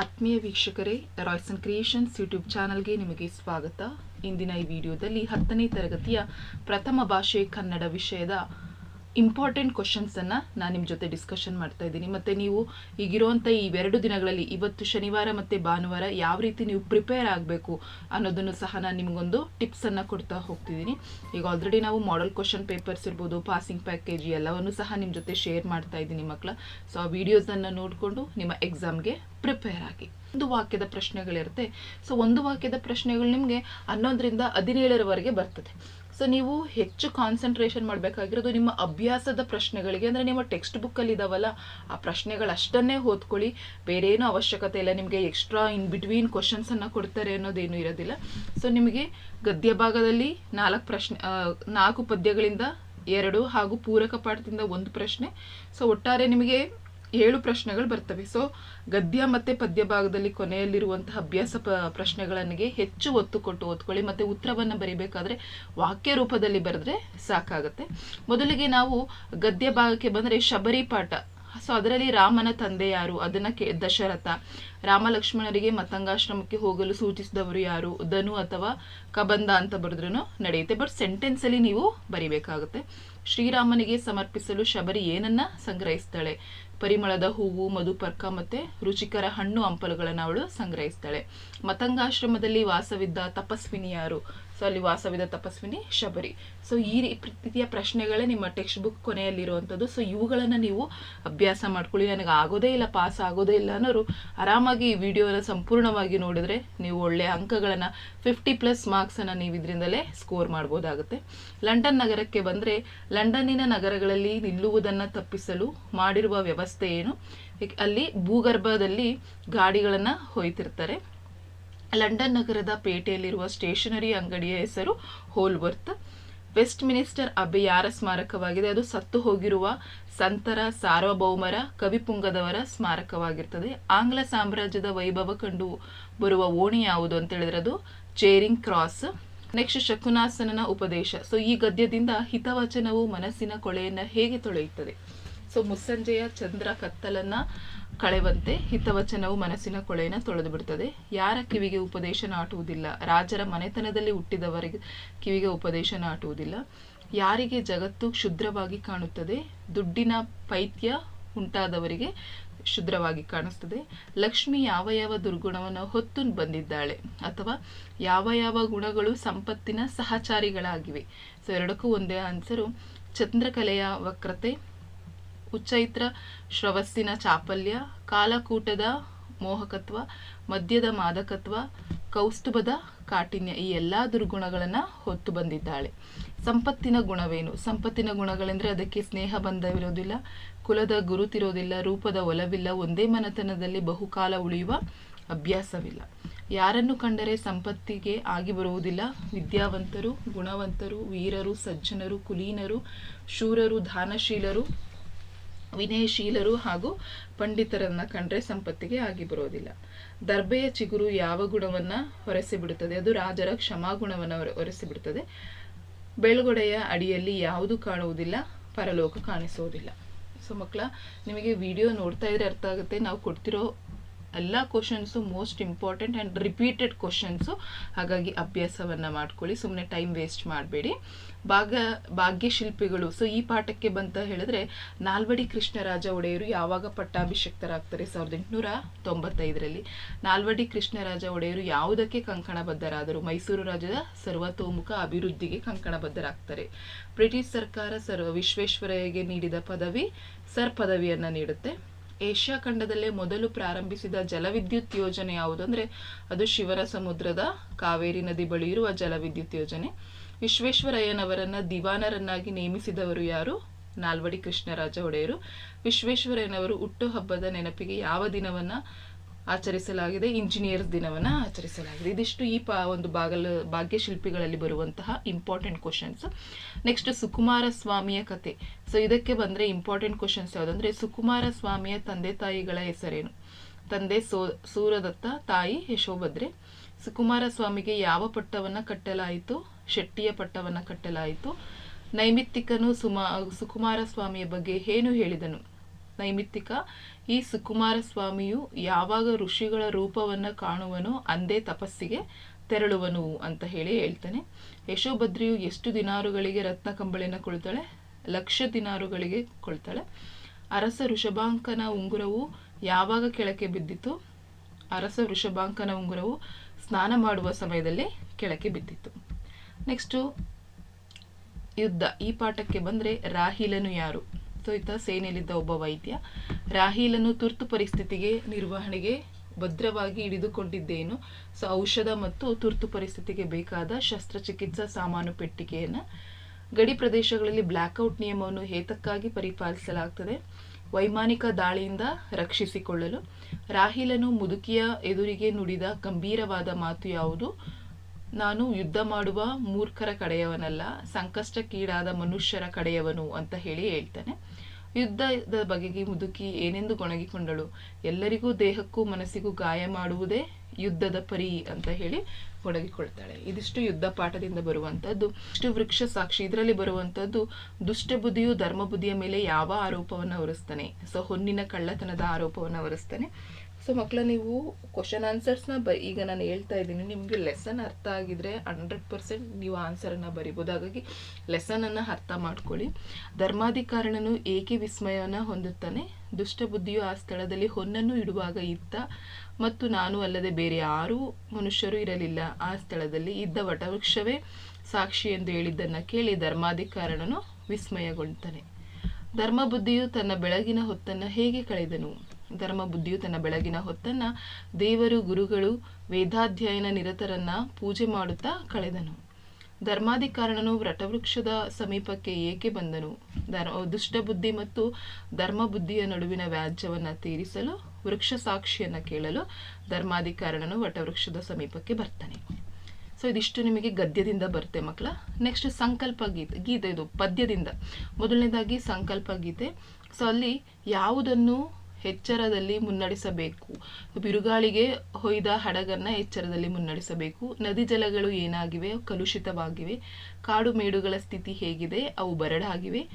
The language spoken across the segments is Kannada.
ಆತ್ಮೀಯ ವೀಕ್ಷಕರೇ ರಾಯ್ಸನ್ ಕ್ರಿಯೇಷನ್ಸ್ ಯೂಟ್ಯೂಬ್ ಚಾನಲ್ಗೆ ನಿಮಗೆ ಸ್ವಾಗತ. ಇಂದಿನ ಈ ವಿಡಿಯೋದಲ್ಲಿ ಹತ್ತನೇ ತರಗತಿಯ ಪ್ರಥಮ ಭಾಷೆ ಕನ್ನಡ ವಿಷಯದ ಇಂಪಾರ್ಟೆಂಟ್ ಕ್ವಶನ್ಸನ್ನು ನಾನು ನಿಮ್ಮ ಜೊತೆ ಡಿಸ್ಕಷನ್ ಮಾಡ್ತಾ ಇದ್ದೀನಿ. ಮತ್ತು ನೀವು ಈಗಿರುವಂಥ ಈ ಎರಡು ದಿನಗಳಲ್ಲಿ, ಇವತ್ತು ಶನಿವಾರ ಮತ್ತು ಭಾನುವಾರ ಯಾವ ರೀತಿ ನೀವು ಪ್ರಿಪೇರ್ ಆಗಬೇಕು ಅನ್ನೋದನ್ನು ಸಹ ನಾನು ನಿಮಗೊಂದು ಟಿಪ್ಸನ್ನು ಕೊಡ್ತಾ ಹೋಗ್ತಿದ್ದೀನಿ. ಈಗ ಆಲ್ರೆಡಿ ನಾವು ಮಾಡೆಲ್ ಕ್ವಶನ್ ಪೇಪರ್ಸ್ ಇರ್ಬೋದು ಪಾಸಿಂಗ್ ಪ್ಯಾಕೇಜ್ ಎಲ್ಲವನ್ನು ಸಹ ನಿಮ್ಮ ಜೊತೆ ಶೇರ್ ಮಾಡ್ತಾ ಇದ್ದೀನಿ ಮಕ್ಕಳ ಸೊ ಆ ವಿಡಿಯೋಸನ್ನು ನೋಡಿಕೊಂಡು ನಿಮ್ಮ ಎಕ್ಸಾಮ್ಗೆ ಪ್ರಿಪೇರ್ ಆಗಿ. ಒಂದು ವಾಕ್ಯದ ಪ್ರಶ್ನೆಗಳಿರುತ್ತೆ. ಸೊ ಒಂದು ವಾಕ್ಯದ ಪ್ರಶ್ನೆಗಳು ನಿಮಗೆ ಹನ್ನೊಂದರಿಂದ ಹದಿನೇಳರವರೆಗೆ ಬರ್ತದೆ. ಸೊ ನೀವು ಹೆಚ್ಚು ಕಾನ್ಸಂಟ್ರೇಷನ್ ಮಾಡಬೇಕಾಗಿರೋದು ನಿಮ್ಮ ಅಭ್ಯಾಸದ ಪ್ರಶ್ನೆಗಳಿಗೆ. ಅಂದರೆ ನಿಮ್ಮ ಟೆಕ್ಸ್ಟ್ ಬುಕ್ಕಲ್ಲಿ ಇದಾವಲ್ಲ, ಆ ಪ್ರಶ್ನೆಗಳಷ್ಟನ್ನೇ ಓದ್ಕೊಳ್ಳಿ. ಬೇರೆ ಏನೂ ಅವಶ್ಯಕತೆ ಇಲ್ಲ. ನಿಮಗೆ ಎಕ್ಸ್ಟ್ರಾ ಇನ್ ಬಿಟ್ವೀನ್ ಕ್ವಶನ್ಸನ್ನು ಕೊಡ್ತಾರೆ ಅನ್ನೋದೇನು ಇರೋದಿಲ್ಲ. ಸೊ ನಿಮಗೆ ಗದ್ಯ ಭಾಗದಲ್ಲಿ ನಾಲ್ಕು ಪ್ರಶ್ನೆ ನಾಲ್ಕು ಪದ್ಯಗಳಿಂದ ಎರಡು ಹಾಗೂ ಪೂರಕ ಪಾಠದಿಂದ ಒಂದು ಪ್ರಶ್ನೆ. ಸೊ ಒಟ್ಟಾರೆ ನಿಮಗೆ ಏಳು ಪ್ರಶ್ನೆಗಳು ಬರ್ತವೆ. ಸೊ ಗದ್ಯ ಮತ್ತೆ ಪದ್ಯ ಭಾಗದಲ್ಲಿ ಕೊನೆಯಲ್ಲಿರುವಂತಹ ಅಭ್ಯಾಸ ಪ ಪ್ರಶ್ನೆಗಳಿಗೆ ಹೆಚ್ಚು ಒತ್ತು ಕೊಟ್ಟು ಓದ್ಕೊಳ್ಳಿ, ಮತ್ತೆ ಉತ್ತರವನ್ನು ಬರಿಬೇಕಾದ್ರೆ ವಾಕ್ಯ ರೂಪದಲ್ಲಿ ಬರೆದ್ರೆ ಸಾಕಾಗತ್ತೆ. ಮೊದಲಿಗೆ ನಾವು ಗದ್ಯ ಭಾಗಕ್ಕೆ ಬಂದರೆ ಶಬರಿ ಪಾಠ ಸೊ, ಅದರಲ್ಲಿ ರಾಮನ ತಂದೆ ಯಾರು? ಅದನ್ನ ಕೇ, ದಶರಥ. ರಾಮ ಲಕ್ಷ್ಮಣರಿಗೆ ಮತಂಗಾಶ್ರಮಕ್ಕೆ ಹೋಗಲು ಸೂಚಿಸಿದವರು ಯಾರು? ಧನು ಅಥವಾ ಕಬಂದ ಅಂತ ಬರೆದ್ರೂ ನಡೆಯುತ್ತೆ. ಬಟ್ ಸೆಂಟೆನ್ಸಲ್ಲಿ ನೀವು ಬರಿಬೇಕಾಗುತ್ತೆ. ಶ್ರೀರಾಮನಿಗೆ ಸಮರ್ಪಿಸಲು ಶಬರಿ ಏನನ್ನ ಸಂಗ್ರಹಿಸ್ತಾಳೆ? ಪರಿಮಳದ ಹೂವು ಮಧುಪರ್ಕ ಮತ್ತೆ ರುಚಿಕರ ಹಣ್ಣು ಹಂಪಲುಗಳನ್ನು ಅವಳು ಸಂಗ್ರಹಿಸ್ತಾಳೆ. ಮತಂಗಾಶ್ರಮದಲ್ಲಿ ವಾಸವಿದ್ದ ತಪಸ್ವಿನಿ ಯಾರು ಸೊ ಅಲ್ಲಿ ವಾಸವಿದ ತಪಸ್ವಿನಿ ಶಬರಿ. ಸೊ ಈ ರೀತಿಯ ಪ್ರಶ್ನೆಗಳೇ ನಿಮ್ಮ ಟೆಕ್ಸ್ಟ್ ಬುಕ್ ಕೊನೆಯಲ್ಲಿರುವಂಥದ್ದು. ಸೊ ಇವುಗಳನ್ನು ನೀವು ಅಭ್ಯಾಸ ಮಾಡ್ಕೊಳ್ಳಿ. ನನಗೆ ಆಗೋದೇ ಇಲ್ಲ ಪಾಸ್ ಆಗೋದೇ ಇಲ್ಲ ಅನ್ನೋರು ಆರಾಮಾಗಿ ಈ ವಿಡಿಯೋನ ಸಂಪೂರ್ಣವಾಗಿ ನೋಡಿದರೆ ನೀವು ಒಳ್ಳೆಯ ಅಂಕಗಳನ್ನು ಫಿಫ್ಟಿ ಪ್ಲಸ್ ಮಾರ್ಕ್ಸನ್ನು ನೀವು ಇದರಿಂದಲೇ ಸ್ಕೋರ್ ಮಾಡ್ಬೋದಾಗುತ್ತೆ. ಲಂಡನ್ ನಗರಕ್ಕೆ ಬಂದರೆ, ಲಂಡನ್ನಿನ ನಗರಗಳಲ್ಲಿ ನಿಲ್ಲುವುದನ್ನು ತಪ್ಪಿಸಲು ಮಾಡಿರುವ ವ್ಯವಸ್ಥೆ ಏನು? ಅಲ್ಲಿ ಭೂಗರ್ಭದಲ್ಲಿ ಗಾಡಿಗಳನ್ನು ಹೊಯ್ತಿರ್ತಾರೆ. ಲಂಡನ್ ನಗರದ ಪೇಟೆಯಲ್ಲಿರುವ ಸ್ಟೇಷನರಿ ಅಂಗಡಿಯ ಹೆಸರು ಹೋಲ್ವರ್ತ್. ವೆಸ್ಟ್ ಮಿನಿಸ್ಟರ್ ಅಬ್ಬೆ ಯಾರ ಸ್ಮಾರಕವಾಗಿದೆ. ಅದು ಸತ್ತು ಹೋಗಿರುವ ಸಂತರ ಸಾರ್ವಭೌಮರ ಕವಿಪುಂಗದವರ ಸ್ಮಾರಕವಾಗಿರ್ತದೆ. ಆಂಗ್ಲ ಸಾಮ್ರಾಜ್ಯದ ವೈಭವ ಕಂಡು ಬರುವ ಓಣಿ ಯಾವುದು ಅಂತ ಹೇಳಿದ್ರೆ ಅದು ಚೇರಿಂಗ್ ಕ್ರಾಸ್. ನೆಕ್ಸ್ಟ್ ಶಕುನಾಸನನ ಉಪದೇಶ. ಸೊ, ಈ ಗದ್ಯದಿಂದ ಹಿತವಚನವು ಮನಸ್ಸಿನ ಕೊಳೆಯನ್ನು ಹೇಗೆ ತೊಳೆಯುತ್ತದೆ? ಸೊ, ಮುಸ್ಸಂಜೆಯ ಚಂದ್ರ ಕತ್ತಲನ್ನ ಕಳೆವಂತೆ ಹಿತವಚನವು ಮನಸ್ಸಿನ ಕೊಳೆಯನ್ನು ತೊಳೆದು ಬಿಡ್ತದೆ ಯಾರ ಕಿವಿಗೆ ಉಪದೇಶ ನಾಟುವುದಿಲ್ಲ? ರಾಜರ ಮನೆತನದಲ್ಲಿ ಹುಟ್ಟಿದವರಿಗೆ ಕಿವಿಗೆ ಉಪದೇಶ ನಾಟುವುದಿಲ್ಲ. ಯಾರಿಗೆ ಜಗತ್ತು ಕ್ಷುದ್ರವಾಗಿ ಕಾಣುತ್ತದೆ? ದುಡ್ಡಿನ ಪೈತ್ಯ ಉಂಟಾದವರಿಗೆ ಶುದ್ರವಾಗಿ ಕಾಣಿಸ್ತದೆ. ಲಕ್ಷ್ಮಿ ಯಾವ ಯಾವ ದುರ್ಗುಣವನ್ನು ಹೊತ್ತು ಬಂದಿದ್ದಾಳೆ ಅಥವಾ ಯಾವ ಯಾವ ಗುಣಗಳು ಸಂಪತ್ತಿನ ಸಹಚಾರಿಗಳಾಗಿವೆ? ಸೊ, ಎರಡಕ್ಕೂ ಒಂದೇ ಆನ್ಸರು ಚಂದ್ರಕಲೆಯ ವಕ್ರತೆ ಉಚ್ಚೈತ್ರ ಶ್ರವಸ್ಸಿನ ಚಾಪಲ್ಯ, ಕಾಲಕೂಟದ ಮೋಹಕತ್ವ, ಮದ್ಯದ ಮಾದಕತ್ವ, ಕೌಸ್ತುಭದ ಕಾಠಿಣ್ಯ ಈ ಎಲ್ಲ ದುರ್ಗುಣಗಳನ್ನು ಹೊತ್ತು ಬಂದಿದ್ದಾಳೆ. ಸಂಪತ್ತಿನ ಗುಣವೇನು? ಸಂಪತ್ತಿನ ಗುಣಗಳೆಂದರೆ ಅದಕ್ಕೆ ಸ್ನೇಹ ಬಂಧವಿರೋದಿಲ್ಲ, ಕುಲದ ಗುರುತಿರೋದಿಲ್ಲ, ರೂಪದ ಒಲವಿಲ್ಲ, ಒಂದೇ ಮನೆತನದಲ್ಲಿ ಬಹುಕಾಲ ಉಳಿಯುವ ಅಭ್ಯಾಸವಿಲ್ಲ. ಯಾರನ್ನು ಕಂಡರೆ ಸಂಪತ್ತಿಗೆ ಆಗಿ ಬರುವುದಿಲ್ಲ? ವಿದ್ಯಾವಂತರು, ಗುಣವಂತರು, ವೀರರು, ಸಜ್ಜನರು, ಕುಲೀನರು, ಶೂರರು, ದಾನಶೀಲರು ವಿನಯಶೀಲರು ಹಾಗೂ ಪಂಡಿತರನ್ನ ಕಂಡ್ರೆ ಸಂಪತ್ತಿಗೆ ಆಗಿ ಬರೋದಿಲ್ಲ. ದರ್ಬೆಯ ಚಿಗುರು ಯಾವ ಗುಣವನ್ನ ಹೊರಸಿಬಿಡುತ್ತದೆ ಅದು ರಾಜರ ಕ್ಷಮಾಗುಣವನ್ನು ಹೊರ ಹೊರಸಿಬಿಡುತ್ತದೆ ಬೆಳಗೊಡೆಯ ಅಡಿಯಲ್ಲಿ ಯಾವುದು ಕಾಣುವುದಿಲ್ಲ, ಪರಲೋಕ ಕಾಣಿಸುವುದಿಲ್ಲ. ಸೊ ಮಕ್ಕಳ, ನಿಮಗೆ ವಿಡಿಯೋ ನೋಡ್ತಾ ಇದ್ರೆ ಅರ್ಥ ಆಗುತ್ತೆ. ನಾವು ಕೊಡ್ತಿರೋ ಎಲ್ಲ questions most important and repeated questions ಹಾಗಾಗಿ ಅಭ್ಯಾಸವನ್ನು ಮಾಡ್ಕೊಳ್ಳಿ ಸುಮ್ಮನೆ ಟೈಮ್ ವೇಸ್ಟ್ ಮಾಡಬೇಡಿ. ಭಾಗ, ಭಾಗ್ಯಶಿಲ್ಪಿಗಳು ಸೊ ಈ ಪಾಠಕ್ಕೆ ಬಂತ ಹೇಳಿದ್ರೆ, ನಾಲ್ವಡಿ ಕೃಷ್ಣರಾಜ ಒಡೆಯರು ಯಾವಾಗ ಪಟ್ಟಾಭಿಷಕ್ತರಾಗ್ತಾರೆ? ಸಾವಿರದ ಎಂಟುನೂರ ತೊಂಬತ್ತೈದರಲ್ಲಿ. ನಾಲ್ವಡಿ ಕೃಷ್ಣರಾಜ ಒಡೆಯರು ಯಾವುದಕ್ಕೆ ಕಂಕಣಬದ್ಧರಾದರು? ಮೈಸೂರು ರಾಜ್ಯದ ಸರ್ವತೋಮುಖ ಅಭಿವೃದ್ಧಿಗೆ ಕಂಕಣಬದ್ಧರಾಗ್ತಾರೆ. ಬ್ರಿಟಿಷ್ ಸರ್ಕಾರ ಸರ್ವ ವಿಶ್ವೇಶ್ವರಯ್ಯಗೆ ನೀಡಿದ ಪದವಿ, ಸರ್ ಪದವಿಯನ್ನು ನೀಡುತ್ತೆ. ಏಷ್ಯಾ ಖಂಡದಲ್ಲೇ ಮೊದಲು ಪ್ರಾರಂಭಿಸಿದ ಜಲವಿದ್ಯುತ್ ಯೋಜನೆ ಯಾವುದು ಅಂದರೆ ಅದು ಶಿವನ ಸಮುದ್ರದ ಕಾವೇರಿ ನದಿ ಬಳಿ ಇರುವ ಜಲವಿದ್ಯುತ್ ಯೋಜನೆ. ವಿಶ್ವೇಶ್ವರಯ್ಯನವರನ್ನ ದಿವಾನರನ್ನಾಗಿ ನೇಮಿಸಿದವರು ಯಾರು? ನಾಲ್ವಡಿ ಕೃಷ್ಣರಾಜ ಒಡೆಯರು. ವಿಶ್ವೇಶ್ವರಯ್ಯನವರು ಹುಟ್ಟುಹಬ್ಬದ ನೆನಪಿಗೆ ಯಾವ ದಿನವನ್ನ ಆಚರಿಸಲಾಗಿದೆ. ಇಂಜಿನಿಯರ್ಸ್ ದಿನವನ್ನ ಆಚರಿಸಲಾಗಿದೆ. ಇದಿಷ್ಟು ಈ ಪಾ ಒಂದು ಬಾಗಲ, ಭಾಗ್ಯಶಿಲ್ಪಿಗಳಲ್ಲಿ ಬರುವಂತಹ ಇಂಪಾರ್ಟೆಂಟ್ ಕ್ವಶನ್ಸ್ ನೆಕ್ಸ್ಟ್ ಸುಕುಮಾರ ಸ್ವಾಮಿಯ ಕತೆ. ಸೊ ಇದಕ್ಕೆ ಬಂದ್ರೆ ಇಂಪಾರ್ಟೆಂಟ್ ಕ್ವಶನ್ಸ್ ಯಾವುದಂದ್ರೆ ಸುಕುಮಾರ ಸ್ವಾಮಿಯ ತಂದೆ ತಾಯಿಗಳ ಹೆಸರೇನು? ತಂದೆ ಸೋ, ಸೂರದತ್ತ ತಾಯಿ ಯಶೋಭದ್ರೆ. ಸುಕುಮಾರ ಸ್ವಾಮಿಗೆ ಯಾವ ಪಟ್ಟವನ್ನ ಕಟ್ಟಲಾಯಿತು? ಶೆಟ್ಟಿಯ ಪಟ್ಟವನ್ನ ಕಟ್ಟಲಾಯಿತು. ನೈಮಿತ್ತಿಕನು ಸುಮಾ ಸುಕುಮಾರ ಸ್ವಾಮಿಯ ಬಗ್ಗೆ ಏನು ಹೇಳಿದನು? ನೈಮಿತ್ತಿಕ, ಈ ಸುಕುಮಾರ ಸ್ವಾಮಿಯು ಯಾವಾಗ ಋಷಿಗಳ ರೂಪವನ್ನು ಕಾಣುವನೋ ಅಂದೇ ತಪಸ್ಸಿಗೆ ತೆರಳುವನು ಅಂತ ಹೇಳಿ ಹೇಳ್ತಾನೆ. ಯಶೋಭದ್ರಿಯು ಎಷ್ಟು ದಿನಾರುಗಳಿಗೆ ರತ್ನ ಕಂಬಳಿನ ಕೊಳ್ತಾಳೆ? ಲಕ್ಷ ದಿನಾರುಗಳಿಗೆ ಕೊಳ್ತಾಳೆ. ಅರಸ ಋಷಭಾಂಕನ ಉಂಗುರವು ಯಾವಾಗ ಕೆಳಕ್ಕೆ ಬಿದ್ದಿತು ಅರಸ ವೃಷಭಾಂಕನ ಉಂಗುರವು ಸ್ನಾನ ಮಾಡುವ ಸಮಯದಲ್ಲಿ ಕೆಳಕ್ಕೆ ಬಿದ್ದಿತ್ತು. ನೆಕ್ಸ್ಟು ಯುದ್ಧ. ಈ ಪಾಠಕ್ಕೆ ಬಂದರೆ ರಾಹಿಲನು ಯಾರು? ಈತ ಸೇನೆಯಲ್ಲಿದ್ದ ಒಬ್ಬ ವೈದ್ಯ ರಾಹಿಲನು ತುರ್ತು ಪರಿಸ್ಥಿತಿಗೆ, ನಿರ್ವಹಣೆಗೆ ಭದ್ರವಾಗಿ ಹಿಡಿದುಕೊಂಡಿದ್ದೇನು. ಸೊ ಔಷಧ ಮತ್ತು ತುರ್ತು ಪರಿಸ್ಥಿತಿಗೆ ಬೇಕಾದ ಶಸ್ತ್ರಚಿಕಿತ್ಸಾ ಸಾಮಾನು ಪೆಟ್ಟಿಗೆಯನ್ನು ಗಡಿ ಪ್ರದೇಶಗಳಲ್ಲಿ ಬ್ಲ್ಯಾಕ್ಔಟ್ ನಿಯಮವನ್ನು ಹೇತಕ್ಕಾಗಿ ಪರಿಪಾಲಿಸಲಾಗ್ತದೆ. ವೈಮಾನಿಕ ದಾಳಿಯಿಂದ ರಕ್ಷಿಸಿಕೊಳ್ಳಲು ರಾಹಿಲನು ಮುದುಕಿಯ ಎದುರಿಗೆ ನುಡಿದ ಗಂಭೀರವಾದ ಮಾತು ಯಾವುದು? ನಾನು ಯುದ್ಧ ಮಾಡುವ ಮೂರ್ಖರ ಕಡೆಯವನಲ್ಲ, ಸಂಕಷ್ಟಕ್ಕೀಡಾದ ಮನುಷ್ಯರ ಕಡೆಯವನು ಅಂತ ಹೇಳಿ ಹೇಳ್ತಾನೆ. ಯುದ್ಧದ ಬಗೆಗೆ ಮುದುಕಿ ಏನೆಂದು ಗೊಣಗಿಕೊಂಡಳು. ಎಲ್ಲರಿಗೂ ದೇಹಕ್ಕೂ ಮನಸ್ಸಿಗೂ ಗಾಯ ಮಾಡುವುದೇ ಯುದ್ಧದ ಪರಿ ಅಂತ ಹೇಳಿ ಒಡಗಿಕೊಳ್ತಾಳೆ ಇದಿಷ್ಟು ಯುದ್ಧ ಪಾಠದಿಂದ ಬರುವಂಥದ್ದು ಇಷ್ಟು ವೃಕ್ಷ ಸಾಕ್ಷಿ ಇದರಲ್ಲಿ ಬರುವಂಥದ್ದು ದುಷ್ಟ ಬುದ್ಧಿಯು ಧರ್ಮ ಬುದ್ಧಿಯ ಮೇಲೆ ಯಾವ ಆರೋಪವನ್ನು ಹೊರಿಸ್ತಾನೆ? ಸೊ, ಹೊನ್ನಿನ ಕಳ್ಳತನದ ಆರೋಪವನ್ನು ಹೊರಿಸ್ತಾನೆ. ಸೊ ಮಕ್ಕಳ ನೀವು ಕ್ವಶನ್ ಆನ್ಸರ್ಸ್ನ ಬ ಈಗ ನಾನು ಹೇಳ್ತಾ ಇದ್ದೀನಿ. ನಿಮಗೆ ಲೆಸನ್ ಅರ್ಥ ಆಗಿದ್ರೆ ಹಂಡ್ರೆಡ್ ಪರ್ಸೆಂಟ್ ನೀವು ಆನ್ಸರನ್ನು ಬರಿಬೋದು. ಹಾಗಾಗಿ ಲೆಸನನ್ನು ಅರ್ಥ ಮಾಡ್ಕೊಳ್ಳಿ. ಧರ್ಮಾಧಿಕಾರಣನು ಏಕೆ ವಿಸ್ಮಯನ ಹೊಂದುತ್ತಾನೆ? ದುಷ್ಟಬುದ್ಧಿಯು ಆ ಸ್ಥಳದಲ್ಲಿ ಹೊನ್ನನ್ನು ಇಡುವಾಗ ಇದ್ದ ಮತ್ತು ನಾನು ಅಲ್ಲದೆ ಬೇರೆ ಯಾರೂ ಮನುಷ್ಯರು ಇರಲಿಲ್ಲ. ಆ ಸ್ಥಳದಲ್ಲಿ ಇದ್ದ ವಟವೃಕ್ಷವೇ ಸಾಕ್ಷಿ ಎಂದು ಹೇಳಿದ್ದನ್ನು ಕೇಳಿ ಧರ್ಮಾಧಿಕಾರಣನು ವಿಸ್ಮಯಗೊಳ್ತಾನೆ. ಧರ್ಮಬುದ್ಧಿಯು ತನ್ನ ಬೆಳಗಿನ ಹೊತ್ತನ್ನು ಹೇಗೆ ಕಳೆದನು? ಧರ್ಮ ಬುದ್ಧಿಯು ತನ್ನ ಬೆಳಗಿನ ಹೊತ್ತನ್ನ ದೇವರು, ಗುರುಗಳು, ವೇದಾಧ್ಯಯನ ನಿರತರನ್ನ ಪೂಜೆ ಮಾಡುತ್ತಾ ಕಳೆದನು. ಧರ್ಮಾಧಿಕಾರಣನು ವ್ರಟವೃಕ್ಷದ ಸಮೀಪಕ್ಕೆ ಏಕೆ ಬಂದನು? ಧರ್ಮ ದುಷ್ಟ ಬುದ್ಧಿ ಮತ್ತು ಧರ್ಮ ಬುದ್ಧಿಯ ನಡುವಿನ ವ್ಯಾಜ್ಯವನ್ನು ತೀರಿಸಲು, ವೃಕ್ಷ ಸಾಕ್ಷಿಯನ್ನು ಕೇಳಲು ಧರ್ಮಾಧಿಕಾರಣನು ವಟವೃಕ್ಷದ ಸಮೀಪಕ್ಕೆ ಬರ್ತಾನೆ. ಸೊ, ಇದಿಷ್ಟು ನಿಮಗೆ ಗದ್ಯದಿಂದ ಬರುತ್ತೆ ಮಕ್ಕಳ. ನೆಕ್ಸ್ಟ್ ಸಂಕಲ್ಪ ಗೀತೆ ಗೀತೆ ಇದು ಪದ್ಯದಿಂದ. ಮೊದಲನೇದಾಗಿ ಸಂಕಲ್ಪ ಗೀತೆ. ಸೊ, ಅಲ್ಲಿ ಯಾವುದನ್ನು ಎಚ್ಚರದಲ್ಲಿ ಮುನ್ನಡೆಸಬೇಕು. ಬಿರುಗಾಳಿಗೆ ಹೊಯ್ದ ಹಡಗನ್ನು ಎಚ್ಚರದಲ್ಲಿ ಮುನ್ನಡೆಸಬೇಕು. ನದಿ ಜಲಗಳು ಏನಾಗಿವೆ? ಕಲುಷಿತವಾಗಿವೆ. ಕಾಡು ಮೇಡುಗಳ ಸ್ಥಿತಿ ಹೇಗಿದೆ? ಅವು ಬರಡಾಗಿವೆ.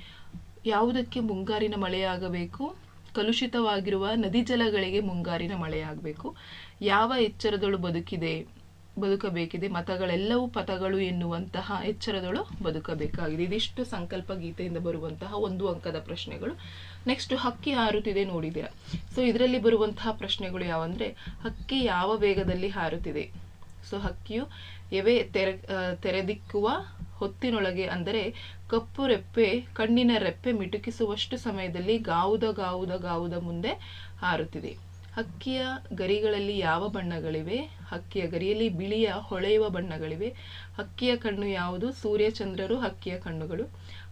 ಯಾವುದಕ್ಕೆ ಮುಂಗಾರಿನ ಮಳೆಯಾಗಬೇಕು? ಕಲುಷಿತವಾಗಿರುವ ನದಿ ಜಲಗಳಿಗೆ ಮುಂಗಾರಿನ ಮಳೆಯಾಗಬೇಕು. ಯಾವ ಎಚ್ಚರದಳು ಬದುಕಿದೆ? ಬದುಕಬೇಕಿದೆ. ಮತಗಳೆಲ್ಲವೂ ಪಥಗಳು ಎನ್ನುವಂತಹ ಎಚ್ಚರದಳು ಬದುಕಬೇಕಾಗಿದೆ. ಇದಿಷ್ಟು ಸಂಕಲ್ಪ ಗೀತೆಯಿಂದ ಬರುವಂತಹ ಒಂದು ಅಂಕದ ಪ್ರಶ್ನೆಗಳು. ನೆಕ್ಸ್ಟ್ ಹಕ್ಕಿ ಹಾರುತ್ತಿದೆ ನೋಡಿದ್ದೀರಾ. ಸೊ ಇದರಲ್ಲಿ ಬರುವಂತಹ ಪ್ರಶ್ನೆಗಳು ಯಾವಂದ್ರೆ, ಹಕ್ಕಿ ಯಾವ ವೇಗದಲ್ಲಿ ಹಾರುತ್ತಿದೆ? ಸೊ ಹಕ್ಕಿಯು ಎವೆ ತೆರೆ ತೆರೆದಿಕ್ಕುವ ಹೊತ್ತಿನೊಳಗೆ ಅಂದರೆ, ಕಪ್ಪು ರೆಪ್ಪೆ, ಕಣ್ಣಿನ ರೆಪ್ಪೆ ಮಿಟುಕಿಸುವಷ್ಟು ಸಮಯದಲ್ಲಿ ಗಾವುದ ಗಾವುದ ಗಾವುದ ಮುಂದೆ ಹಾರುತ್ತಿದೆ. ಹಕ್ಕಿಯ ಗರಿಗಳಲ್ಲಿ ಯಾವ ಬಣ್ಣಗಳಿವೆ? ಹಕ್ಕಿಯ ಗರಿಯಲ್ಲಿ ಬಿಳಿಯ ಹೊಳೆಯುವ ಬಣ್ಣಗಳಿವೆ. ಹಕ್ಕಿಯ ಕಣ್ಣು ಯಾವುದು? ಸೂರ್ಯಚಂದ್ರರು ಹಕ್ಕಿಯ ಕಣ್ಣುಗಳು.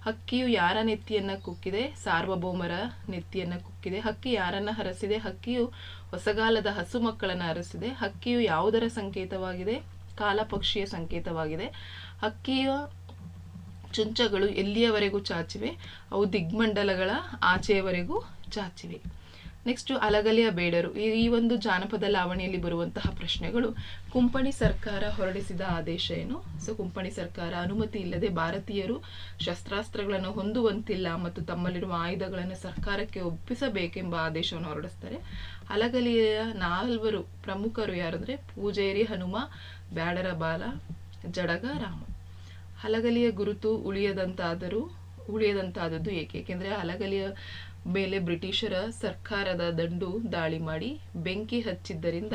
ಹಕ್ಕಿಯು ಯಾರ ನೆತ್ತಿಯನ್ನ ಕುಕ್ಕಿದೆ? ಸಾರ್ವಭೌಮರ ನೆತ್ತಿಯನ್ನ ಕುಕ್ಕಿದೆ. ಹಕ್ಕಿ ಯಾರನ್ನ ಹರಸಿದೆ? ಹಕ್ಕಿಯು ಹೊಸಗಾಲದ ಹಸು ಮಕ್ಕಳನ್ನ ಹರಸಿದೆ ಹಕ್ಕಿಯು ಯಾವುದರ ಸಂಕೇತವಾಗಿದೆ? ಕಾಲಪಕ್ಷಿಯ ಸಂಕೇತವಾಗಿದೆ. ಹಕ್ಕಿಯ ಚುಂಚಗಳು ಎಲ್ಲಿಯವರೆಗೂ ಚಾಚಿವೆ? ಅವು ದಿಗ್ಮಂಡಲಗಳ ಆಚೆಯವರೆಗೂ ಚಾಚಿವೆ. ನೆಕ್ಸ್ಟ್ ಅಲಗಲಿಯ ಬೇಡರು. ಈ ಒಂದು ಜಾನಪದ ಲಾವಣಿಯಲ್ಲಿ ಬರುವಂತಹ ಪ್ರಶ್ನೆಗಳು. ಕುಂಪಣಿ ಸರ್ಕಾರ ಹೊರಡಿಸಿದ ಆದೇಶ ಏನು? ಸೊ ಕುಂಪಣಿ ಸರ್ಕಾರ ಅನುಮತಿ ಇಲ್ಲದೆ ಭಾರತೀಯರು ಶಸ್ತ್ರಾಸ್ತ್ರಗಳನ್ನು ಹೊಂದುವಂತಿಲ್ಲ ಮತ್ತು ತಮ್ಮಲ್ಲಿರುವ ಆಯುಧಗಳನ್ನು ಸರ್ಕಾರಕ್ಕೆ ಒಪ್ಪಿಸಬೇಕೆಂಬ ಆದೇಶವನ್ನು ಹೊರಡಿಸ್ತಾರೆ. ಅಲಗಲಿಯ ನಾಲ್ವರು ಪ್ರಮುಖರು ಯಾರಂದ್ರೆ? ಪೂಜೇರಿ ಹನುಮ, ಬ್ಯಾಡರ ಬಾಲ, ಜಡಗ ರಾಮ. ಹಲಗಲಿಯ ಗುರುತು ಉಳಿಯದಂತಾದರೂ, ಉಳಿಯದಂತಾದದ್ದು ಏಕೆ? ಏಕೆಂದರೆ ಹಲಗಲಿಯ ಮೇಲೆ ಬ್ರಿಟಿಷರ ಸರ್ಕಾರದ ದಂಡು ದಾಳಿ ಮಾಡಿ ಬೆಂಕಿ ಹಚ್ಚಿದ್ದರಿಂದ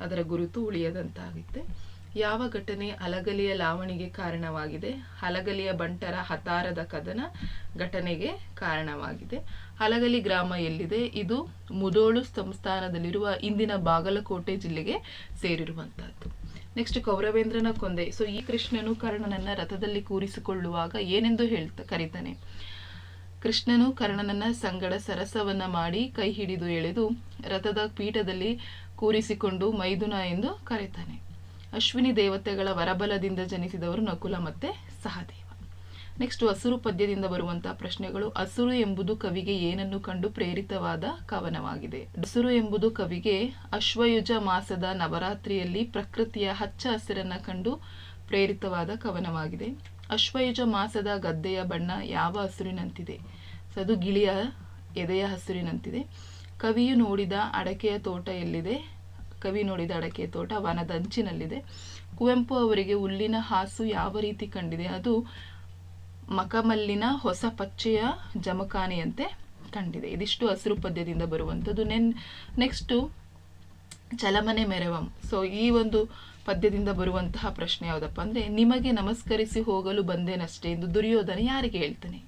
ಅದರ ಗುರುತು ಉಳಿಯದಂತಾಗುತ್ತೆ. ಯಾವ ಘಟನೆ ಅಲಗಲಿಯ ಲಾವಣಿಗೆ ಕಾರಣವಾಗಿದೆ? ಹಲಗಲಿಯ ಬಂಟರ ಹತಾರದ ಕದನ ಘಟನೆಗೆ ಕಾರಣವಾಗಿದೆ. ಹಲಗಲಿ ಗ್ರಾಮ ಎಲ್ಲಿದೆ? ಇದು ಮುದೋಳು ಸಂಸ್ಥಾನದಲ್ಲಿರುವ ಇಂದಿನ ಬಾಗಲಕೋಟೆ ಜಿಲ್ಲೆಗೆ ಸೇರಿರುವಂತಹದ್ದು ನೆಕ್ಸ್ಟ್ ಕೌರವೇಂದ್ರನ ಕೊಂದೆ. ಸೊ ಈ ಕೃಷ್ಣನು ಕರ್ಣನನ್ನ ರಥದಲ್ಲಿ ಕೂರಿಸಿಕೊಳ್ಳುವಾಗ ಏನೆಂದು ಹೇಳ್ತಾ, ಕರೀತಾನೆ. ಕೃಷ್ಣನು ಕರ್ಣನನ್ನ ಸಂಗಡ ಸರಸವನ್ನ ಮಾಡಿ ಕೈ ಹಿಡಿದು ಎಳೆದು ರಥದ ಪೀಠದಲ್ಲಿ ಕೂರಿಸಿಕೊಂಡು ಮೈದುನ ಎಂದು ಕರೆತಾನೆ ಅಶ್ವಿನಿ ದೇವತೆಗಳ ವರಬಲದಿಂದ ಜನಿಸಿದವರು ನಕುಲ ಮತ್ತೆ ಸಹದೇವ. ನೆಕ್ಸ್ಟ್ ಹಸುರು ಪದ್ಯದಿಂದ ಬರುವಂತಹ ಪ್ರಶ್ನೆಗಳು ಹಸುರು ಎಂಬುದು ಕವಿಗೆ ಏನನ್ನು ಕಂಡು ಪ್ರೇರಿತವಾದ ಕವನವಾಗಿದೆ? ಹಸುರು ಎಂಬುದು ಕವಿಗೆ ಅಶ್ವಯುಜ ಮಾಸದ ನವರಾತ್ರಿಯಲ್ಲಿ ಪ್ರಕೃತಿಯ ಹಚ್ಚ ಹಸಿರನ್ನ ಕಂಡು ಪ್ರೇರಿತವಾದ ಕವನವಾಗಿದೆ. ಅಶ್ವಯುಜ ಮಾಸದ ಗದ್ದೆಯ ಬಣ್ಣ ಯಾವ ಹಸುರಿನಂತಿದೆ? ಸೊ ಅದು ಗಿಳಿಯ ಎದೆಯ ಹಸಿರಿನಂತಿದೆ. ಕವಿಯು ನೋಡಿದ ಅಡಕೆಯ ತೋಟ ಎಲ್ಲಿದೆ? ಕವಿ ನೋಡಿದ ಅಡಕೆಯ ತೋಟ ವನದ ಅಂಚಿನಲ್ಲಿದೆ. ಕುವೆಂಪು ಅವರಿಗೆ ಹುಲ್ಲಿನ ಹಾಸು ಯಾವ ರೀತಿ ಕಂಡಿದೆ? ಅದು ಮಕಮಲ್ಲಿನ ಹೊಸ ಪಚ್ಚೆಯ ಜಮಖಾನೆಯಂತೆ ಕಂಡಿದೆ. ಇದಿಷ್ಟು ಹಸಿರು ಪದ್ಯದಿಂದ ಬರುವಂಥದ್ದು. ನೆನ್ ನೆಕ್ಸ್ಟು ಚಲಮನೆ ಮೆರವಂ. ಸೊ ಈ ಒಂದು ಪದ್ಯದಿಂದ ಬರುವಂತಹ ಪ್ರಶ್ನೆ ಯಾವುದಪ್ಪ ಅಂದರೆ, ನಿಮಗೆ ನಮಸ್ಕರಿಸಿ ಹೋಗಲು ಬಂದೇನಷ್ಟೇ? ಎಂದು ದುರ್ಯೋಧನ ಯಾರಿಗೆ ಹೇಳ್ತಾನೆ?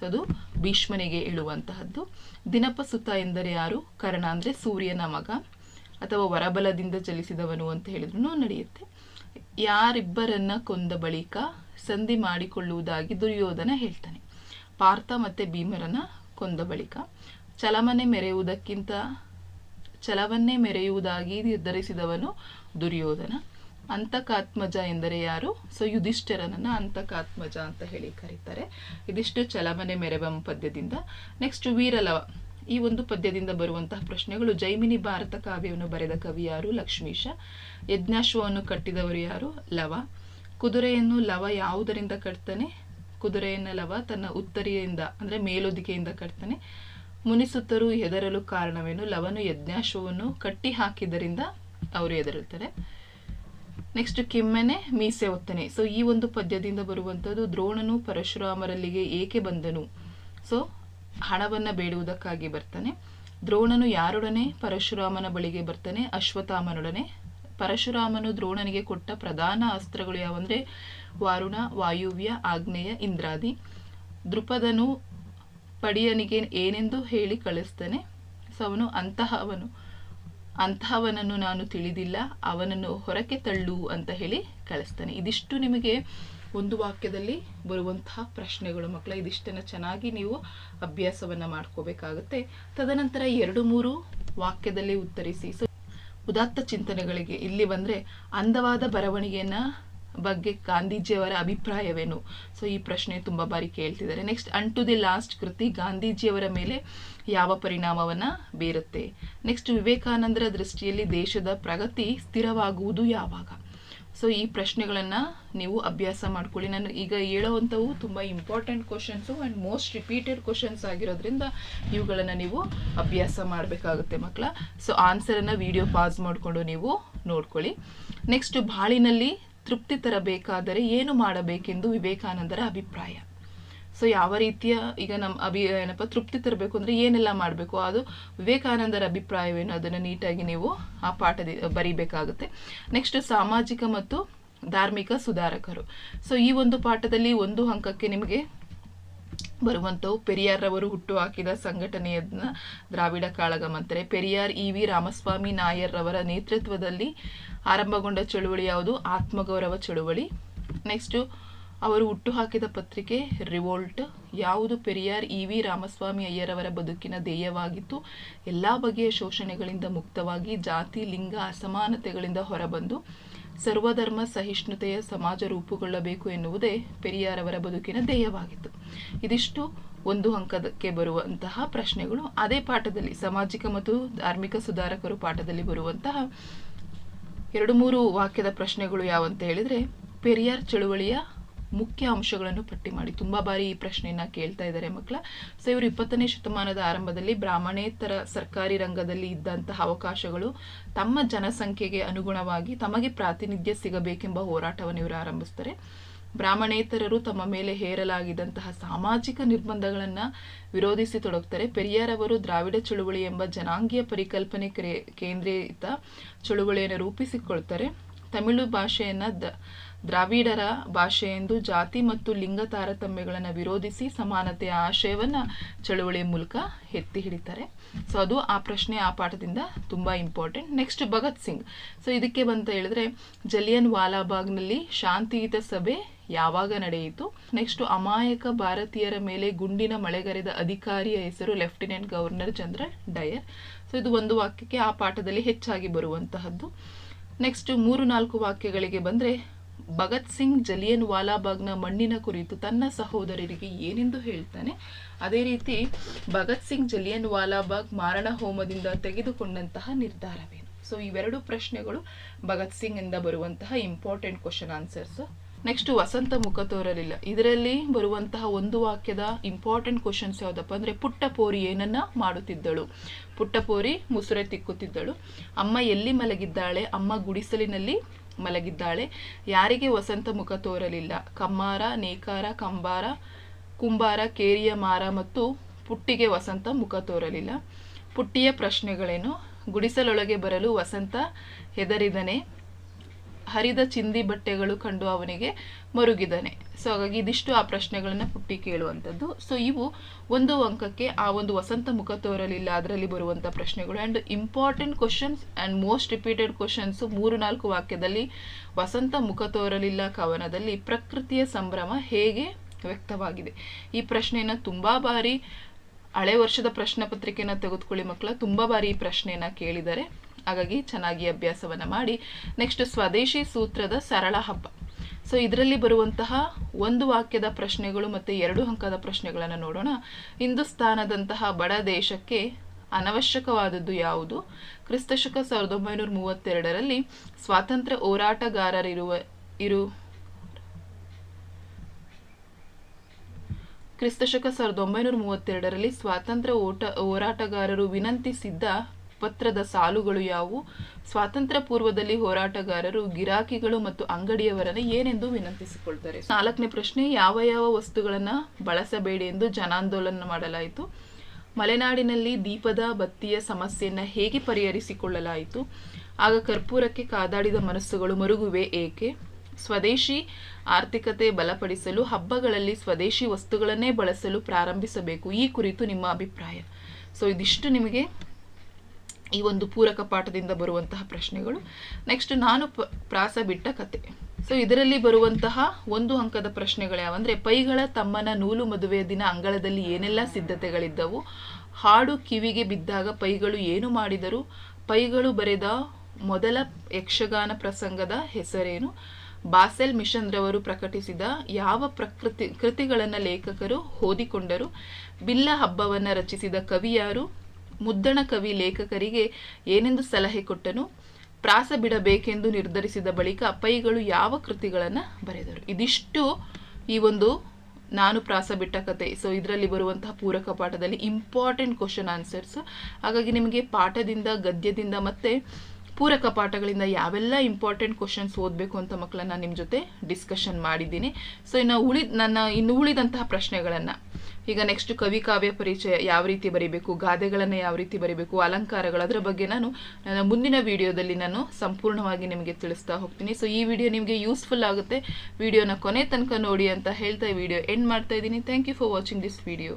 ಸೊ ಅದು ಭೀಷ್ಮನಿಗೆ ಹೇಳುವಂತಹದ್ದು. ದಿನಪ ಸುತ ಎಂದರೆ ಯಾರು? ಕರ್ಣ ಅಂದರೆ ಸೂರ್ಯನ ಮಗ ಅಥವಾ ವರಬಲದಿಂದ ಚಲಿಸಿದವನು ಅಂತ ಹೇಳಿದ್ರು ನಡೆಯುತ್ತೆ. ಯಾರಿಬ್ಬರನ್ನ ಕೊಂದ ಬಳಿಕ ಸಂಧಿ ಮಾಡಿಕೊಳ್ಳುವುದಾಗಿ ದುರ್ಯೋಧನ ಹೇಳ್ತಾನೆ. ಪಾರ್ಥ ಮತ್ತು ಭೀಮರನ್ನ ಕೊಂದ ಬಳಿಕ ಚಲಮನೆ ಮೆರೆಯುವುದಕ್ಕಿಂತ ಛಲವನ್ನೇ ಮೆರೆಯುವುದಾಗಿ ನಿರ್ಧರಿಸಿದವನು ದುರ್ಯೋಧನ. ಅಂತಕಾತ್ಮಜ ಎಂದರೆ ಯಾರು? ಸೊ ಯುಧಿಷ್ಠಿರನನ್ನ ಅಂತಕಾತ್ಮಜ ಅಂತ ಹೇಳಿ ಕರೀತಾರೆ. ಇದಿಷ್ಟು ಚಲಮನೆ ಮೆರವಂ ಪದ್ಯದಿಂದ. ನೆಕ್ಸ್ಟ್ ವೀರಲವ. ಈ ಒಂದು ಪದ್ಯದಿಂದ ಬರುವಂತಹ ಪ್ರಶ್ನೆಗಳು. ಜೈಮಿನಿ ಭಾರತ ಕಾವ್ಯವನ್ನು ಬರೆದ ಕವಿ ಯಾರು? ಲಕ್ಷ್ಮೀಶ. ಯಜ್ಞಾಶ್ವವನ್ನು ಕಟ್ಟಿದವರು ಯಾರು? ಲವ. ಕುದುರೆಯನ್ನು ಲವ ಯಾವುದರಿಂದ ಕಟ್ತಾನೆ? ಕುದುರೆಯನ್ನು ಲವ ತನ್ನ ಉತ್ತರಿಯಿಂದ, ಅಂದರೆ ಮೇಲೊದಿಕೆಯಿಂದ ಕಟ್ತಾನೆ. ಮುನಿಸುತ್ತರು ಹೆದರಲು ಕಾರಣವೇನು? ಲವನು ಯಜ್ಞಾಶ್ವವನ್ನು ಕಟ್ಟಿ ಹಾಕಿದ್ದರಿಂದ ಅವರು ಹೆದರುತ್ತಾರೆ. ನೆಕ್ಸ್ಟ್ ಕೆಮ್ಮೆನೆ ಮೀಸೆ ಒತ್ತನೆ ಸೊ ಈ ಒಂದು ಪದ್ಯದಿಂದ ಬರುವಂಥದ್ದು ದ್ರೋಣನು ಪರಶುರಾಮರಲ್ಲಿಗೆ ಏಕೆ ಬಂದನು? ಸೊ ಹಣವನ್ನು ಬೇಡುವುದಕ್ಕಾಗಿ ಬರ್ತಾನೆ. ದ್ರೋಣನು ಯಾರೊಡನೆ? ಪರಶುರಾಮನ ಬಳಿಗೆ ಬರ್ತಾನೆ. ಅಶ್ವತ್ಥಾಮನೊಡನೆ. ಪರಶುರಾಮನು ದ್ರೋಣನಿಗೆ ಕೊಟ್ಟ ಪ್ರಧಾನ ಅಸ್ತ್ರಗಳು ಯಾವಂದ್ರೆ ವಾರುಣ, ವಾಯುವ್ಯ, ಆಗ್ನೇಯ, ಇಂದ್ರಾದಿ. ದೃಪದನು ಪಡಿಯನಿಗೆ ಏನೆಂದು ಹೇಳಿ ಕಳಿಸ್ತಾನೆ. ಸೊ ಅವನು ಅಂತಹವನು. ಅಂತಹವನನ್ನು ನಾನು ತಿಳಿದಿಲ್ಲ, ಅವನನ್ನು ಹೊರಕ್ಕೆ ತಳ್ಳು ಅಂತ ಹೇಳಿ ಕಳಿಸ್ತಾನೆ. ಇದಿಷ್ಟು ನಿಮಗೆ ಒಂದು ವಾಕ್ಯದಲ್ಲಿ ಬರುವಂತಹ ಪ್ರಶ್ನೆಗಳು ಮಕ್ಕಳ. ಇದಿಷ್ಟನ್ನು ಚೆನ್ನಾಗಿ ನೀವು ಅಭ್ಯಾಸವನ್ನು ಮಾಡ್ಕೋಬೇಕಾಗುತ್ತೆ. ತದನಂತರ ಎರಡು ಮೂರು ವಾಕ್ಯದಲ್ಲಿ ಉತ್ತರಿಸಿ. ಸೊ, ಉದಾತ್ತ ಚಿಂತನೆಗಳಿಗೆ ಇಲ್ಲಿ ಬಂದರೆ ಅಂದವಾದ ಬರವಣಿಗೆಯನ್ನ ಬಗ್ಗೆ ಗಾಂಧೀಜಿಯವರ ಅಭಿಪ್ರಾಯವೇನು? ಸೊ ಈ ಪ್ರಶ್ನೆ ತುಂಬ ಬಾರಿ ಕೇಳ್ತಿದ್ದಾರೆ. Next an to the last ಕೃತಿ, ಗಾಂಧೀಜಿಯವರ ಮೇಲೆ ಯಾವ ಪರಿಣಾಮವನ್ನು ಬೀರುತ್ತೆ? ನೆಕ್ಸ್ಟ್ ವಿವೇಕಾನಂದರ ದೃಷ್ಟಿಯಲ್ಲಿ ದೇಶದ ಪ್ರಗತಿ ಸ್ಥಿರವಾಗುವುದು ಯಾವಾಗ? ಸೊ ಈ ಪ್ರಶ್ನೆಗಳನ್ನು ನೀವು ಅಭ್ಯಾಸ ಮಾಡ್ಕೊಳ್ಳಿ. ನಾನು ಈಗ ಹೇಳೋವಂಥವು ತುಂಬ important questions and most repeated questions ಆಗಿರೋದ್ರಿಂದ ಇವುಗಳನ್ನು ನೀವು ಅಭ್ಯಾಸ ಮಾಡಬೇಕಾಗುತ್ತೆ ಮಕ್ಕಳ. ಸೊ ಆನ್ಸರನ್ನು ವಿಡಿಯೋ ಪಾಸ್ ಮಾಡಿಕೊಂಡು ನೀವು ನೋಡ್ಕೊಳ್ಳಿ. ನೆಕ್ಸ್ಟ್ ಬಾಳಿನಲ್ಲಿ ತೃಪ್ತಿ ತರಬೇಕಾದರೆ ಏನು ಮಾಡಬೇಕೆಂದು ವಿವೇಕಾನಂದರ ಅಭಿಪ್ರಾಯ. ಸೊ ಯಾವ ರೀತಿಯ ಈಗ ನಮ್ಮ ಅಭಿ, ಏನಪ್ಪ, ತೃಪ್ತಿ ತರಬೇಕು ಅಂದರೆ ಏನೆಲ್ಲ ಮಾಡಬೇಕು? ಅದು ವಿವೇಕಾನಂದರ ಅಭಿಪ್ರಾಯವೇನು? ಅದನ್ನು ನೀಟಾಗಿ ನೀವು ಆ ಪಾಠದ, ಬರೀಬೇಕಾಗುತ್ತೆ. ನೆಕ್ಸ್ಟ್ ಸಾಮಾಜಿಕ ಮತ್ತು ಧಾರ್ಮಿಕ ಸುಧಾರಕರು. ಸೊ ಈ ಒಂದು ಪಾಠದಲ್ಲಿ ಒಂದು ಅಂಕಕ್ಕೆ ನಿಮಗೆ ಬರುವಂಥವು ಹುಟ್ಟು ಹಾಕಿದ ಸಂಘಟನೆಯನ್ನ ದ್ರಾವಿಡ ಕಾಳಗ ಅಂತಾರೆ ಪೆರಿಯಾರ್ ಇ ವಿ ರಾಮಸ್ವಾಮಿ ನಾಯರ್ ರವರ ನೇತೃತ್ವದಲ್ಲಿ ಆರಂಭಗೊಂಡ ಚಳುವಳಿ ಯಾವುದು? ಆತ್ಮಗೌರವ ಚಳುವಳಿ. ನೆಕ್ಸ್ಟು, ಅವರು ಹುಟ್ಟು ಹಾಕಿದ ಪತ್ರಿಕೆ ರಿವೋಲ್ಟ್. ಯಾವುದು? ಪೆರಿಯಾರ್ ಇ ವಿ ರಾಮಸ್ವಾಮಿ ಅಯ್ಯರವರ ಬದುಕಿನ ಧ್ಯೇಯವಾಗಿತ್ತು. ಎಲ್ಲ ಬಗೆಯ ಶೋಷಣೆಗಳಿಂದ ಮುಕ್ತವಾಗಿ ಜಾತಿ, ಲಿಂಗ, ಅಸಮಾನತೆಗಳಿಂದ ಹೊರಬಂದು ಸರ್ವಧರ್ಮ ಸಹಿಷ್ಣುತೆಯ ಸಮಾಜ ರೂಪುಗೊಳ್ಳಬೇಕು ಎನ್ನುವುದೇ ಪೆರಿಯಾರವರ ಬದುಕಿನ ಧ್ಯೇಯವಾಗಿತ್ತು. ಇದಿಷ್ಟು ಒಂದು ಅಂಕದಕ್ಕೆ ಬರುವಂತಹ ಪ್ರಶ್ನೆಗಳು. ಅದೇ ಪಾಠದಲ್ಲಿ ಸಾಮಾಜಿಕ ಮತ್ತು ಧಾರ್ಮಿಕ ಸುಧಾರಕರು ಪಾಠದಲ್ಲಿ ಬರುವಂತಹ ಎರಡು ಮೂರು ವಾಕ್ಯದ ಪ್ರಶ್ನೆಗಳು ಯಾವಂತ ಹೇಳಿದರೆ, ಪೆರಿಯಾರ್ ಚಳುವಳಿಯ ಮುಖ್ಯ ಅಂಶಗಳನ್ನು ಪಟ್ಟಿ ಮಾಡಿ. ತುಂಬಾ ಬಾರಿ ಈ ಪ್ರಶ್ನೆಯನ್ನ ಕೇಳ್ತಾ ಇದ್ದಾರೆ ಮಕ್ಕಳ. ಸೊ ಇವರು ಇಪ್ಪತ್ತನೇ ಶತಮಾನದ ಆರಂಭದಲ್ಲಿ ಬ್ರಾಹ್ಮಣೇತರ ಸರ್ಕಾರಿ ರಂಗದಲ್ಲಿ ಇದ್ದಂತಹ ಅವಕಾಶಗಳು ತಮ್ಮ ಜನಸಂಖ್ಯೆಗೆ ಅನುಗುಣವಾಗಿ ತಮಗೆ ಪ್ರಾತಿನಿಧ್ಯ ಸಿಗಬೇಕೆಂಬ ಹೋರಾಟವನ್ನು ಇವರು ಆರಂಭಿಸ್ತಾರೆ. ಬ್ರಾಹ್ಮಣೇತರರು ತಮ್ಮ ಮೇಲೆ ಹೇರಲಾಗಿದ್ದಂತಹ ಸಾಮಾಜಿಕ ನಿರ್ಬಂಧಗಳನ್ನು ವಿರೋಧಿಸಿ ತೊಡಗ್ತಾರೆ. ಪೆರಿಯಾರ್ ಅವರು ದ್ರಾವಿಡ ಚಳುವಳಿ ಎಂಬ ಜನಾಂಗೀಯ ಪರಿಕಲ್ಪನೆ ಕೇಂದ್ರೀತ ಚಳುವಳಿಯನ್ನು ರೂಪಿಸಿಕೊಳ್ತಾರೆ. ತಮಿಳು ಭಾಷೆಯನ್ನು ದ, ದ್ರಾವಿಡರ ಭಾಷೆ ಎಂದು ಜಾತಿ ಮತ್ತು ಲಿಂಗ ತಾರತಮ್ಯಗಳನ್ನು ವಿರೋಧಿಸಿ ಸಮಾನತೆಯ ಆಶಯವನ್ನ ಚಳುವಳಿಯ ಮೂಲಕ ಎತ್ತಿ ಹಿಡಿತಾರೆ. ಸೊ ಅದು ಆ ಪ್ರಶ್ನೆ ಆ ಪಾಠದಿಂದ ತುಂಬ important next Bhagat Singh. So ಇದಕ್ಕೆ ಬಂತ ಹೇಳಿದ್ರೆ, ಜಲಿಯನ್ ವಾಲಾಬಾಗ್ನಲ್ಲಿ ಶಾಂತಿಯುತ ಸಭೆ ಯಾವಾಗ ನಡೆಯಿತು? ನೆಕ್ಸ್ಟ್ ಅಮಾಯಕ ಭಾರತೀಯರ ಮೇಲೆ ಗುಂಡಿನ ಮಳೆಗರೆದ ಅಧಿಕಾರಿಯ ಹೆಸರು lieutenant governor general Dyer so ಇದು ಒಂದು ವಾಕ್ಯಕ್ಕೆ ಆ ಪಾಠದಲ್ಲಿ ಹೆಚ್ಚಾಗಿ ಬರುವಂತಹದ್ದು. ನೆಕ್ಸ್ಟ್ ಮೂರು ನಾಲ್ಕು ವಾಕ್ಯಗಳಿಗೆ ಬಂದರೆ, ಭಗತ್ ಸಿಂಗ್ ಜಲಿಯನ್ ವಾಲಾಬಾಗ್ನ ಮಣ್ಣಿನ ಕುರಿತು ತನ್ನ ಸಹೋದರರಿಗೆ ಏನೆಂದು ಹೇಳ್ತಾನೆ? ಅದೇ ರೀತಿ ಭಗತ್ ಸಿಂಗ್ ಜಲಿಯನ್ ವಾಲಾಬಾಗ್ ಮಾರಣ ಹೋಮದಿಂದ ತೆಗೆದುಕೊಂಡಂತಹ ನಿರ್ಧಾರವೇನು? ಸೊ ಇವೆರಡು ಪ್ರಶ್ನೆಗಳು ಭಗತ್ ಸಿಂಗ್ ಇಂದ ಬರುವಂತಹ ಇಂಪಾರ್ಟೆಂಟ್ ಕ್ವಶನ್ ಆನ್ಸರ್ಸ್ ನೆಕ್ಸ್ಟ್ ವಸಂತ ಮುಖ ತೋರಲಿಲ್ಲ. ಇದರಲ್ಲಿ ಬರುವಂತಹ ಒಂದು ವಾಕ್ಯದ ಇಂಪಾರ್ಟೆಂಟ್ ಕ್ವಶನ್ಸ್ ಯಾವುದಪ್ಪ ಅಂದರೆ ಪುಟ್ಟ ಪೋರಿ ಏನನ್ನ ಮಾಡುತ್ತಿದ್ದಳು. ಪುಟ್ಟಪೋರಿ ಮುಸುರೆ ತಿಕ್ಕುತ್ತಿದ್ದಳು. ಅಮ್ಮ ಎಲ್ಲಿ ಮಲಗಿದ್ದಾಳೆ? ಅಮ್ಮ ಗುಡಿಸಲಿನಲ್ಲಿ ಮಲಗಿದ್ದಾಳೆ. ಯಾರಿಗೆ ವಸಂತ ಮುಖ ತೋರಲಿಲ್ಲ? ಕಮ್ಮಾರ, ನೇಕಾರ, ಕಂಬಾರ, ಕುಂಬಾರ, ಕೇರಿಯ ಮಾರ ಮತ್ತು ಪುಟ್ಟಿಗೆ ವಸಂತ ಮುಖ ತೋರಲಿಲ್ಲ. ಪುಟ್ಟಿಯ ಪ್ರಶ್ನೆಗಳೇನು? ಗುಡಿಸಲೊಳಗೆ ಬರಲು ವಸಂತ ಹೆದರಿದನೆ. ಹರಿದ ಚಿಂದಿ ಬಟ್ಟೆಗಳು ಕಂಡು ಅವನಿಗೆ ಮರುಗಿದನೆ. ಸೊ ಹಾಗಾಗಿ ಇದಿಷ್ಟು ಆ ಪ್ರಶ್ನೆಗಳನ್ನು ಪುಟ್ಟಿ ಕೇಳುವಂಥದ್ದು. ಸೊ ಇವು ಒಂದು ಅಂಕಕ್ಕೆ ಆ ಒಂದು ವಸಂತ ಮುಖ ತೋರಲಿಲ್ಲ, ಅದರಲ್ಲಿ ಬರುವಂಥ ಪ್ರಶ್ನೆಗಳು. And important questions and most repeated questions ಮೂರು ನಾಲ್ಕು ವಾಕ್ಯದಲ್ಲಿ ವಸಂತ ಮುಖ ತೋರಲಿಲ್ಲ ಕವನದಲ್ಲಿ ಪ್ರಕೃತಿಯ ಸಂಭ್ರಮ ಹೇಗೆ ವ್ಯಕ್ತವಾಗಿದೆ. ಈ ಪ್ರಶ್ನೆಯನ್ನು ತುಂಬ ಬಾರಿ ಹಳೆ ವರ್ಷದ ಪ್ರಶ್ನೆ ಪತ್ರಿಕೆಯನ್ನು ತೆಗೆದುಕೊಳ್ಳಿ ಮಕ್ಕಳ, ತುಂಬ ಬಾರಿ ಈ ಪ್ರಶ್ನೆಯನ್ನು ಕೇಳಿದ್ದಾರೆ ಹಾಗಾಗಿ ಚೆನ್ನಾಗಿ ಅಭ್ಯಾಸವನ್ನು ಮಾಡಿ ನೆಕ್ಸ್ಟ್ ಸ್ವದೇಶಿ ಸೂತ್ರದ ಸರಳ ಹಬ್ಬ. ಸೊ ಇದರಲ್ಲಿ ಬರುವಂತಹ ಒಂದು ವಾಕ್ಯದ ಪ್ರಶ್ನೆಗಳು ಮತ್ತು ಎರಡು ಅಂಕದ ಪ್ರಶ್ನೆಗಳನ್ನು ನೋಡೋಣ. ಹಿಂದೂಸ್ತಾನದಂತಹ ಬಡ ದೇಶಕ್ಕೆ ಅನವಶ್ಯಕವಾದದ್ದು ಯಾವುದು? ಕ್ರಿಸ್ತಶಕ ಸಾವಿರದ ಒಂಬೈನೂರ ಮೂವತ್ತೆರಡರಲ್ಲಿ ಸ್ವಾತಂತ್ರ್ಯ ಹೋರಾಟಗಾರರಿರುವ ಇರು ಕ್ರಿಸ್ತಶಕ ಸಾವಿರದ ಒಂಬೈನೂರ ಮೂವತ್ತೆರಡರಲ್ಲಿ ಸ್ವಾತಂತ್ರ್ಯ ಓಟ ಹೋರಾಟಗಾರರು ವಿನಂತಿಸಿದ್ದ ಪತ್ರದ ಸಾಲುಗಳು ಯಾವುವು? ಸ್ವಾತಂತ್ರ್ಯ ಪೂರ್ವದಲ್ಲಿ ಹೋರಾಟಗಾರರು, ಗಿರಾಕಿಗಳು ಮತ್ತು ಅಂಗಡಿಯವರನ್ನು ಏನೆಂದು ವಿನಂತಿಸಿಕೊಳ್ತಾರೆ? ನಾಲ್ಕನೇ ಪ್ರಶ್ನೆ, ಯಾವ ಯಾವ ವಸ್ತುಗಳನ್ನು ಬಳಸಬೇಡಿ ಎಂದು ಜನಾಂದೋಲನ ಮಾಡಲಾಯಿತು? ಮಲೆನಾಡಿನಲ್ಲಿ ದೀಪದ ಬತ್ತಿಯ ಸಮಸ್ಯೆಯನ್ನು ಹೇಗೆ ಪರಿಹರಿಸಿಕೊಳ್ಳಲಾಯಿತು? ಆಗ ಕರ್ಪೂರಕ್ಕೆ ಕಾದಾಡಿದ ಮನಸ್ಸುಗಳು ಮರುಗುವೆ ಏಕೆ? ಸ್ವದೇಶಿ ಆರ್ಥಿಕತೆ ಬಲಪಡಿಸಲು, ಹಬ್ಬಗಳಲ್ಲಿ ಸ್ವದೇಶಿ ವಸ್ತುಗಳನ್ನೇ ಬಳಸಲು ಪ್ರಾರಂಭಿಸಬೇಕು, ಈ ಕುರಿತು ನಿಮ್ಮ ಅಭಿಪ್ರಾಯ. ಸೊ ಇದಿಷ್ಟು ನಿಮಗೆ. ಈ ಒಂದು ಪೂರಕ ಪಾಠದಿಂದ ಬರುವಂತಹ ಪ್ರಶ್ನೆಗಳು. ನೆಕ್ಸ್ಟ್ ನಾನು ಪ್ರಾಸ ಬಿಟ್ಟ ಕತೆ. ಸೊ ಇದರಲ್ಲಿ ಬರುವಂತಹ ಒಂದು ಅಂಕದ ಪ್ರಶ್ನೆಗಳು ಯಾವಂದ್ರೆ ಪೈಗಳ ತಮ್ಮನ ನೂಲು ಮದುವೆಯ ದಿನ ಅಂಗಳದಲ್ಲಿ ಏನೆಲ್ಲ ಸಿದ್ಧತೆಗಳಿದ್ದವು? ಹಾಡು ಕಿವಿಗೆ ಬಿದ್ದಾಗ ಪೈಗಳು ಏನು ಮಾಡಿದರು? ಪೈಗಳು ಬರೆದ ಮೊದಲ ಯಕ್ಷಗಾನ ಪ್ರಸಂಗದ ಹೆಸರೇನು? ಬಾಸೆಲ್ ಮಿಷನ್ ರವರು ಪ್ರಕಟಿಸಿದ ಯಾವ ಪ್ರಕೃತಿ, ಕೃತಿಗಳನ್ನು ಲೇಖಕರು ಓದಿಕೊಂಡರು? ಬಿಲ್ಲ ಹಬ್ಬವನ್ನು ರಚಿಸಿದ ಕವಿ ಯಾರು? ಮುದ್ದಣ ಕವಿ ಲೇಖಕರಿಗೆ ಏನೆಂದು ಸಲಹೆ ಕೊಟ್ಟನು ಪ್ರಾಸ ಬಿಡಬೇಕೆಂದು ನಿರ್ಧರಿಸಿದ ಬಳಿಕ ಪೈಗಳು ಯಾವ ಕೃತಿಗಳನ್ನು ಬರೆದರು. ಇದಿಷ್ಟು ಈ ಒಂದು ನಾನು ಪ್ರಾಸ ಬಿಟ್ಟ ಕತೆ. ಸೊ ಇದರಲ್ಲಿ ಬರುವಂತಹ ಪೂರಕ ಪಾಠದಲ್ಲಿ ಇಂಪಾರ್ಟೆಂಟ್ ಕ್ವಶನ್ ಆನ್ಸರ್ಸ್ ಹಾಗಾಗಿ ನಿಮಗೆ ಪಾಠದಿಂದ, ಗದ್ಯದಿಂದ ಮತ್ತು ಪೂರಕ ಪಾಠಗಳಿಂದ ಯಾವೆಲ್ಲ ಇಂಪಾರ್ಟೆಂಟ್ ಕ್ವಶನ್ಸ್ ಓದಬೇಕು ಅಂತ ಮಕ್ಕಳನ್ನ ನಿಮ್ಮ ಜೊತೆ ಡಿಸ್ಕಷನ್ ಮಾಡಿದ್ದೀನಿ. ಸೊ ಇನ್ನು ಉಳಿದ ನನ್ನ, ಇನ್ನು ಉಳಿದಂತಹ ಪ್ರಶ್ನೆಗಳನ್ನು ಈಗ ನೆಕ್ಸ್ಟ್ ಕವಿ ಕಾವ್ಯ ಪರಿಚಯ ಯಾವ ರೀತಿ ಬರೀಬೇಕು, ಗಾದೆಗಳನ್ನು ಯಾವ ರೀತಿ ಬರೀಬೇಕು, ಅಲಂಕಾರಗಳು ಅದರ ಬಗ್ಗೆ ನಾನು, ನನ್ನ ಮುಂದಿನ ವಿಡಿಯೋದಲ್ಲಿ ನಾನು ಸಂಪೂರ್ಣವಾಗಿ ನಿಮಗೆ ತಿಳಿಸ್ತಾ ಹೋಗ್ತೀನಿ. ಸೊ ಈ ವಿಡಿಯೋ ನಿಮಗೆ ಯೂಸ್ಫುಲ್ ಆಗುತ್ತೆ. ವಿಡಿಯೋನ ಕೊನೆ ತನಕ ನೋಡಿ ಅಂತ ಹೇಳ್ತಾ ವಿಡಿಯೋ ಎಂಡ್ ಮಾಡ್ತಾ ಇದ್ದೀನಿ. Thank you for watching this video